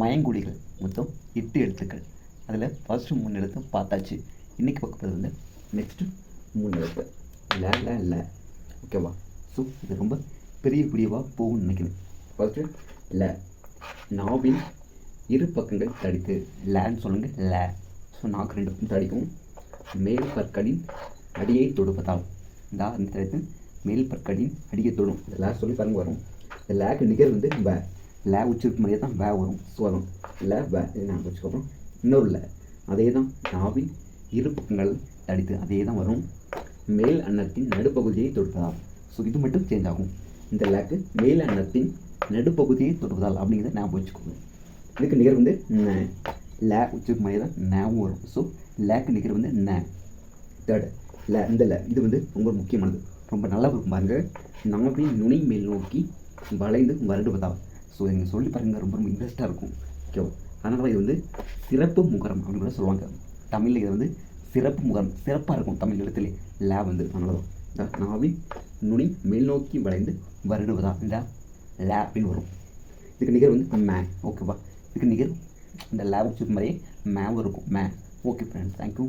மயங்குடிகள் மொத்தம் எட்டு எழுத்துக்கள். அதில் ஃபஸ்ட்டு மூணு எழுத்து பார்த்தாச்சு. இன்றைக்கி பார்க்க வந்து நெக்ஸ்ட்டு மூணு எழுத்து. இல்லை இல்லை இல்லை ஓகேவா ஸோ இது ரொம்ப பெரிய பிடிவாக போகும்னு நினைக்கிறேன். ஃபஸ்ட்டு ல. நாவின் இரு பக்கங்கள் தடித்து. லேன்னு சொல்லுங்கள் ல. ஸோ நாக்கு ரெண்டு பக்கம் தடிக்கும். மேல் பற்களின் அடியை தொடுப்பதால். இந்த இந்த தடுத்து மேல் பற்களின் அடியை தொடும். இந்த லே சொல்லி பாருங்க வரும். இந்த லேக்கு நிகர் வந்து வே. லே உச்சிருக்கு மாதிரியே தான் வே வரும் ஸோ வரும். லே வே நான் வச்சுக்கிறோம் இன்னொரு லே. அதே தான் நாவின் இரு பக்கங்கள் தடித்து அதே தான் வரும். மேல் அன்னத்தின் நடுப்பகுதியை தொடுப்பதால். ஸோ இது மட்டும் சேஞ்ச் ஆகும். இந்த லேக்கு மேல் அன்னத்தின் நடுப்பகுதியை தொடுப்பதால் அப்படிங்கிறத ஞாபகம் வச்சுக்கோங்க. இதுக்கு நிகர் வந்து லே உச்சிருக்கு மாதிரியே தான் நேவும் வரும். ஸோ லேக்கு நிகர் வந்து ந. தேர்டு ல இந்த ல. இது வந்து ரொம்ப முக்கியமானது. ரொம்ப நல்லா இருக்கும் பாருங்கள் நாவின் நுனி மேல் நோக்கி வளைந்து வருடுவதால். ஸோ நீங்கள் சொல்லி பாருங்க ரொம்ப ரொம்ப இன்ட்ரெஸ்ட்டாக இருக்கும். ஓகேவா அதனால் இது வந்து சிறப்பு முகரம் அப்படின்னு கூட சொல்லுவாங்க. தமிழில் இது வந்து சிறப்பு முகரம் சிறப்பாக இருக்கும் தமிழ் எழுத்துலே. லே வந்து அதனால தான். இந்த நாவின் நுனி மேல்நோக்கி வளைந்து வருடுவதா? இந்த லே அப்படின்னு வரும். இதுக்கு நிகர் வந்து மே. ஓகேவா இதுக்கு நிகர் இந்த லேப் வச்சுருக்க மாதிரியே மேவும் இருக்கும். மே. Okay friends thank you